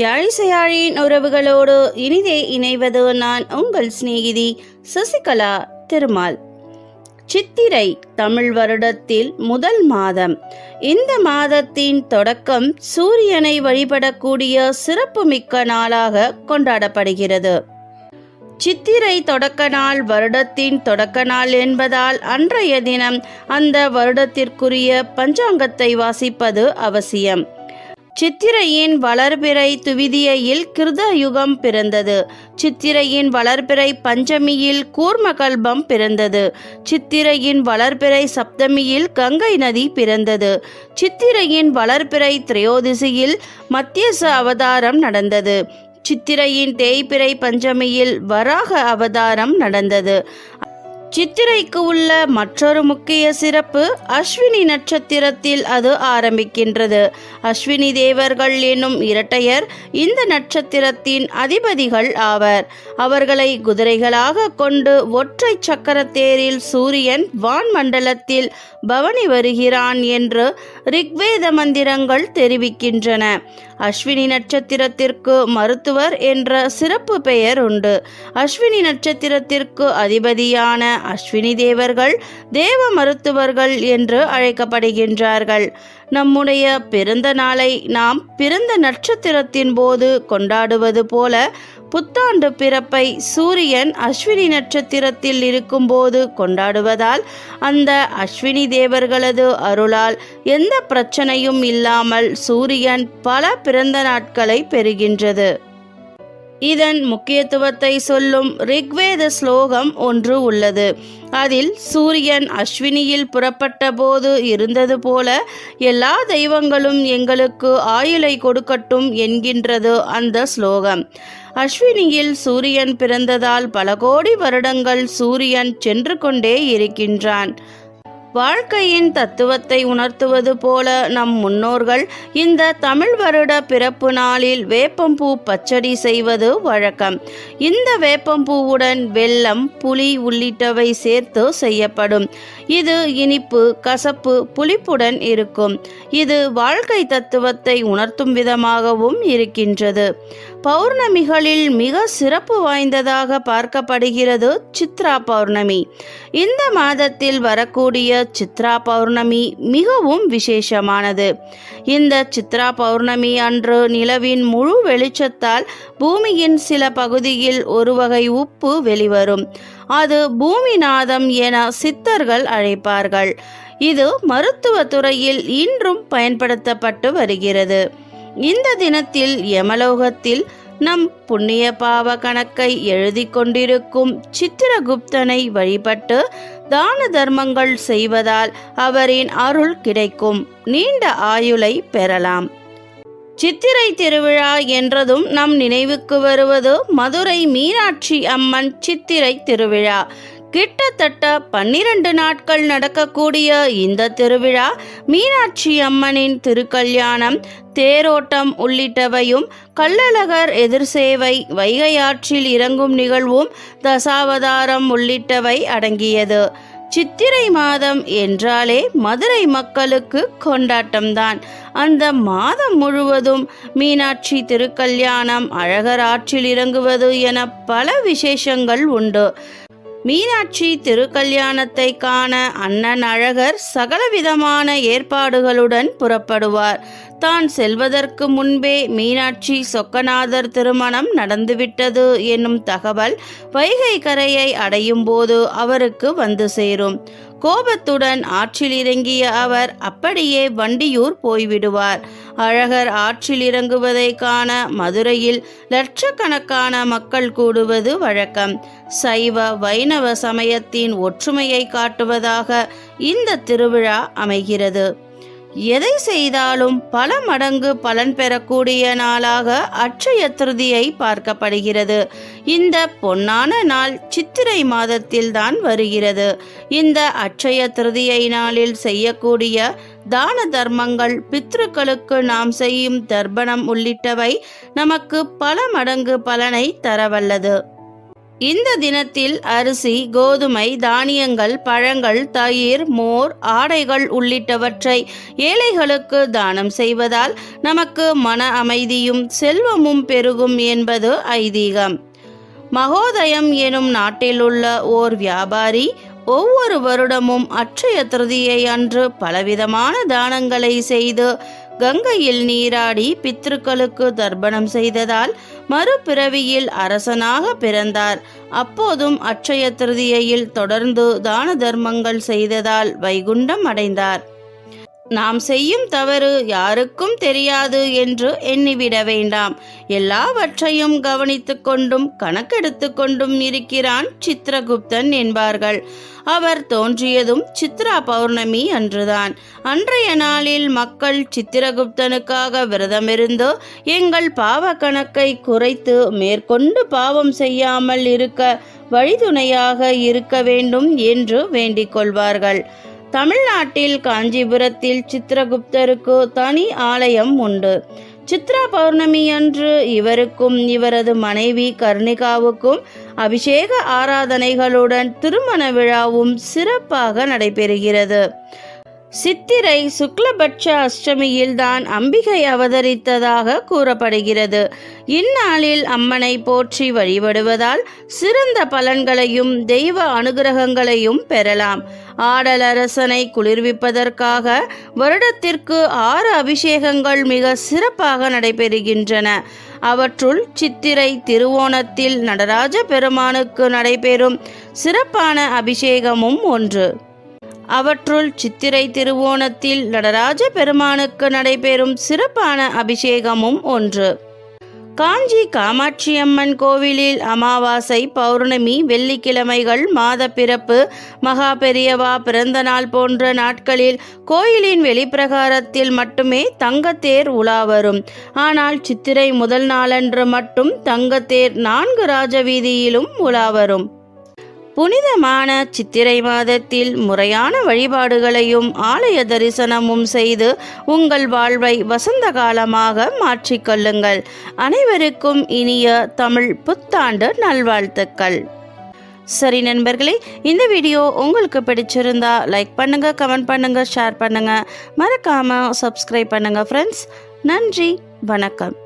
யாழிசையாழின் உறவுகளோடு இனிதே இணைவது நான் உங்கள் சிநேகிதி சசிகலா திருமால். சித்திரை தமிழ் வருடத்தில் முதல் மாதம். இந்த மாதத்தின் தொடக்கம் சூரியனை வழிபடக்கூடிய சிறப்புமிக்க நாளாக கொண்டாடப்படுகிறது. சித்திரை தொடக்க நாள் வருடத்தின் தொடக்க நாள் என்பதால் அன்றைய தினம் அந்த வருடத்திற்குரிய பஞ்சாங்கத்தை வாசிப்பது அவசியம். சித்திரையின் வளர்பிறை துவிதியையில் கிருத யுகம் பிறந்தது. சித்திரையின் வளர்பிறை பஞ்சமியில் கூர்மகல்பம் பிறந்தது. சித்திரையின் வளர்பிறை சப்தமியில் கங்கை நதி பிறந்தது. சித்திரையின் வளர்பிறை திரையோதிசியில் மத்தியச அவதாரம் நடந்தது. சித்திரையின் தேய்பிறை பஞ்சமியில் வராக அவதாரம் நடந்தது. சித்திரைக்கு உள்ள மற்றொரு முக்கிய சிறப்பு அஸ்வினி நட்சத்திரத்தில் அது ஆரம்பிக்கின்றது. அஸ்வினி தேவர்கள் என்னும் இரட்டையர் இந்த நட்சத்திரத்தின் அதிபதிகள் ஆவர். அவர்களை குதிரைகளாக கொண்டு ஒற்றை சக்கர தேரில் சூரியன் வான் மண்டலத்தில் பவனி வருகிறான் என்று ரிக்வேத மந்திரங்கள் தெரிவிக்கின்றன. அஸ்வினி நட்சத்திரத்திற்கு மருத்துவர் என்ற சிறப்பு பெயர் உண்டு. அஸ்வினி நட்சத்திரத்திற்கு அதிபதியான அஸ்வினி தேவர்கள் தேவ மருத்துவர்கள் என்று அழைக்கப்படுகின்றார்கள். நம்முடைய பிறந்த நாளை நாம் பிறந்த நட்சத்திரத்தின் போது கொண்டாடுவது போல புத்தாண்டு பிறப்பை சூரியன் அஸ்வினி நட்சத்திரத்தில் இருக்கும்போது கொண்டாடுவதால் அந்த அஸ்வினி தேவர்களது அருளால் எந்த பிரச்சனையும் இல்லாமல் சூரியன் பல பிறந்த நாட்களை பெறுகின்றது. இதன் முக்கியத்துவத்தை சொல்லும் ரிக்வேத ஸ்லோகம் ஒன்று உள்ளது. அதில் சூரியன் அஸ்வினியில் புறப்பட்ட போது இருந்தது போல எல்லா தெய்வங்களும் எங்களுக்கு ஆயுளை கொடுக்கட்டும் என்கின்றது அந்த ஸ்லோகம். அஸ்வினியில் சூரியன் பிறந்ததால் பல கோடி வருடங்கள் சூரியன் சென்று கொண்டே இருக்கின்றான். வாழ்க்கையின் தத்துவத்தை உணர்த்துவது போல நம் முன்னோர்கள் இந்த தமிழ் வருட பிறப்பு நாளில் வேப்பம்பூ பச்சடி செய்வது வழக்கம். இந்த வேப்பம்பூவுடன் வெல்லம் புளி உள்ளிட்டவை சேர்த்து செய்யப்படும். இது இனிப்பு கசப்பு புளிப்புடன் இருக்கும். இது வாழ்க்கை தத்துவத்தை உணர்த்தும் விதமாகவும் இருக்கின்றது. பௌர்ணமிகளில் மிக சிறப்பு வாய்ந்ததாக பார்க்கப்படுகிறது சித்ரா பௌர்ணமி. இந்த மாதத்தில் வரக்கூடிய சித்ரா பௌர்ணமி மிகவும் விசேஷமானது. இந்த சித்ரா பௌர்ணமி அன்று நிலவின் முழு வெளிச்சத்தால் பூமியின் சில பகுதியில் ஒரு வகை உப்பு வெளிவரும். அது பூமிநாதம் என சித்தர்கள் அழைப்பார்கள். இது மருத்துவ துறையில் இன்றும் பயன்படுத்தப்பட்டு வருகிறது. இந்த தினத்தில் யமலோகத்தில் நம் புண்ணிய பாவ கணக்கை எழுதி கொண்டிருக்கும் சித்திரகுப்தனை வழிபட்டு தான தர்மங்கள் செய்வதால் அவரின் அருள் கிடைக்கும். நீண்ட ஆயுளை பெறலாம். சித்திரை திருவிழா என்றதும் நம் நினைவுக்கு வருவது மதுரை மீனாட்சி அம்மன் சித்திரை திருவிழா. கிட்டத்தட்ட பன்னிரண்டு நாட்கள் நடக்கக்கூடிய இந்த திருவிழா மீனாட்சி அம்மனின் திருக்கல்யாணம் தேரோட்டம் உள்ளிட்டவையும் கள்ளழகர் எதிர்சேவை வைகை ஆற்றில் இறங்கும் நிகழ்வும் தசாவதாரம் உள்ளிட்டவை அடங்கியது. சித்திரை மாதம் என்றாலே மதுரை மக்களுக்கு கொண்டாட்டம்தான். அந்த மாதம் முழுவதும் மீனாட்சி திருக்கல்யாணம் அழகர் ஆற்றில் இறங்குவது என பல விசேஷங்கள் உண்டு. மீனாட்சி திருக்கல்யாணத்தை காண அண்ணன் அழகர் சகலவிதமான ஏற்பாடுகளுடன் புறப்படுவார். தான் செல்வதற்கு முன்பே மீனாட்சி சொக்கநாதர் திருமணம் நடந்துவிட்டது என்னும் தகவல் வைகை கரையை அடையும் போது அவருக்கு வந்து சேரும். கோபத்துடன் ஆற்றில் இறங்கிய அவர் அப்படியே வண்டியூர் போய்விடுவார். அழகர் ஆற்றில் இறங்குவதை காண மதுரையில் லட்சக்கணக்கான மக்கள் கூடுவது வழக்கம். சைவ வைணவ சமயத்தின் ஒற்றுமையை காட்டுவதாக இந்த திருவிழா அமைகிறது. எதை செய்தாலும் பல மடங்கு பலன் பெறக்கூடிய நாளாக அட்சய திருதியை பார்க்கப்படுகிறது. இந்த பொன்னான நாள் சித்திரை மாதத்தில் தான் வருகிறது. இந்த அட்சய திருதியை நாளில் செய்யக்கூடிய தான தர்மங்கள் பித்ருக்களுக்கு நாம் செய்யும் தர்ப்பணம் உள்ளிட்டவை நமக்கு பல மடங்கு பலனை தரவல்லது. இந்த தினத்தில் அரிசி கோதுமை தானியங்கள் பழங்கள் தயிர் மோர் ஆடைகள் உள்ளிட்டவற்றை ஏழைகளுக்கு தானம் செய்வதால் நமக்கு மன அமைதியும் செல்வமும் பெருகும் என்பது ஐதீகம். மகோதயம் எனும் நாட்டிலுள்ள ஓர் வியாபாரி ஒவ்வொரு வருடமும் அட்சய திருதியை அன்று பலவிதமான தானங்களை செய்து கங்கையில் நீராடி பித்ருக்களுக்கு தர்ப்பணம் செய்ததால் மறுபிறவியில் அரசனாக பிறந்தார். அப்போதும் அட்சய திருதியையில் தொடர்ந்து தான தர்மங்கள் செய்ததால் வைகுண்டம் அடைந்தார். நாம் செய்யும் தவறு யாருக்கும் தெரியாது என்று எண்ணிவிட வேண்டாம். எல்லாவற்றையும் கவனித்து கொண்டும் கணக்கெடுத்து கொண்டும் இருக்கிறான் சித்திரகுப்தன் என்பார்கள். அவர் தோன்றியதும் சித்ரா பௌர்ணமி அன்றுதான். அன்றைய நாளில் மக்கள் சித்திரகுப்தனுக்காக விரதமிருந்து எங்கள் பாவ கணக்கை குறைத்து மேற்கொண்டு பாவம் செய்யாமல் இருக்க வழிதுணையாக இருக்க வேண்டும் என்று வேண்டிக் கொள்வார்கள். தமிழ்நாட்டில் காஞ்சிபுரத்தில் சித்திரகுப்தருக்கு தனி ஆலயம் உண்டு. சித்ரா பௌர்ணமி அன்று இவருக்கும் இவரது மனைவி கர்ணிகாவுக்கும் அபிஷேக ஆராதனைகளுடன் திருமண விழாவும் சிறப்பாக நடைபெறுகிறது. சித்திரை சுக்லபட்ச அஷ்டமியில் தான் அம்பிகை அவதரித்ததாக கூறப்படுகிறது. இந்நாளில் அம்மனை போற்றி வழிபடுவதால் சிறந்த பலன்களையும் தெய்வ அனுகிரகங்களையும் பெறலாம். ஆடலரசனை குளிர்விப்பதற்காக வருடத்திற்கு ஆறு அபிஷேகங்கள் மிக சிறப்பாக நடைபெறுகின்றன. அவற்றுள் சித்திரை திருவோணத்தில் நடராஜ பெருமானுக்கு நடைபெறும் சிறப்பான அபிஷேகமும் ஒன்று. அவற்றுள் சித்திரை திருவோணத்தில் நடராஜ பெருமானுக்கு நடைபெறும் சிறப்பான அபிஷேகமும் ஒன்று. காஞ்சி காமாட்சியம்மன் கோவிலில் அமாவாசை பௌர்ணமி வெள்ளிக்கிழமைகள் மாத பிறப்பு மகா பெரியவா பிறந்த நாள் போன்ற நாட்களில் கோயிலின் வெளிப்பிரகாரத்தில் மட்டுமே தங்கத்தேர் உலா வரும். ஆனால் சித்திரை முதல் நாளன்று மட்டும் தங்கத்தேர் நான்கு ராஜவீதியிலும் உலா வரும். புனிதமான சித்திரை மாதத்தில் முறையான வழிபாடுகளையும் ஆலய தரிசனமும் செய்து உங்கள் வாழ்வை வசந்த காலமாக மாற்றிக்கொள்ளுங்கள் அனைவருக்கும் இனிய தமிழ் புத்தாண்டு நல்வாழ்த்துக்கள். சரி நண்பர்களே இந்த வீடியோ உங்களுக்கு பிடிச்சிருந்தா லைக் பண்ணுங்க கமெண்ட் பண்ணுங்க ஷேர் பண்ணுங்க. மறக்காம சப்ஸ்கிரைப் பண்ணுங்க ஃப்ரெண்ட்ஸ் நன்றி வணக்கம்.